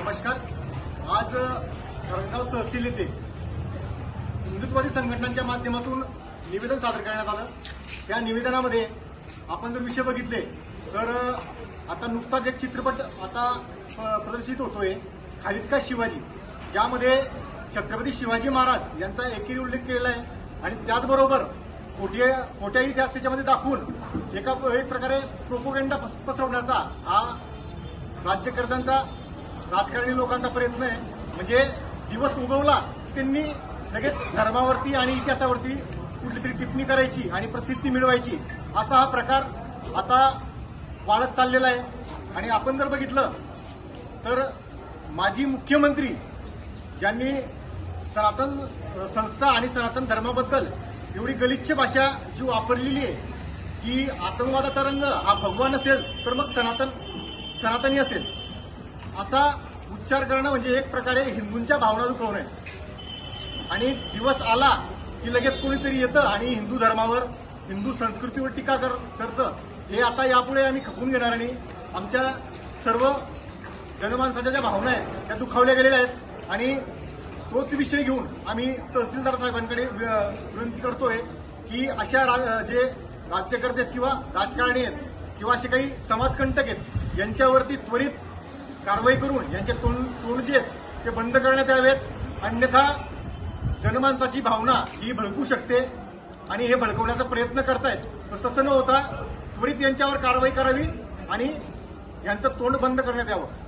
नमस्कार. आज धरणगाव तहसील येथे हिंदुत्ववादी संघटनांच्या माध्यमातून निवेदन सादर करण्यात आलं. त्या निवेदनामध्ये आपण जर विषय बघितले तर आता नुकताच एक चित्रपट आता प- प्रदर्शित होतोय खालिद का शिवाजी ज्यामध्ये छत्रपती शिवाजी महाराज यांचा एकेरी उल्लेख केलेला आहे. आणि त्याचबरोबर कोट्या कोट्याही त्या त्याच्यामध्ये दाखवून एका एक प्रकारे प्रोपोगेंडा पसरवण्याचा हा राज्यकर्त्यांचा राजकारणी लोकांचा प्रयत्न आहे. म्हणजे दिवस उगवला त्यांनी लगेच धर्मावरती आणि इतिहासावरती कुठली तरी टिप्पणी करायची आणि प्रसिद्धी मिळवायची असा हा प्रकार आता वाढत चाललेला आहे. आणि आपण जर बघितलं तर माजी मुख्यमंत्री ज्यांनी सनातन संस्था आणि सनातन धर्माबद्दल एवढी गलिच्छ भाषा जी वापरलेली आहे की आतंकवादाचा रंग हा भगवान असेल तर मग सनातन सनातनी असेल असा उच्चार करणं म्हणजे एक प्रकारे हिंदूंच्या भावना दुखवणं आहे. आणि दिवस आला की लगेच कोणीतरी येतं आणि हिंदू धर्मावर हिंदू संस्कृतीवर टीका कर करतं. हे आता यापुढे आम्ही खपून घेणार आणि आमच्या सर्व जनमानसाच्या ज्या भावना आहेत त्या दुखावल्या गेलेल्या आहेत. आणि तोच विषय घेऊन आम्ही तहसीलदार साहेबांकडे वि- विनंती करतोय की अशा रा- जे राज्यकर्ते आहेत किंवा राजकारणी आहेत किंवा असे काही समाजकंटक आहेत यांच्यावरती त्वरित कारवाई करून यांचे तोंड तोंड जे आहेत ते बंद करण्यात यावेत. अन्यथा जनमानसाची भावना ही भडकू शकते आणि हे भडकवण्याचा प्रयत्न करतायत. तर तसं न होता त्वरित यांच्यावर कारवाई करावी आणि यांचं तोंड बंद करण्यात यावं.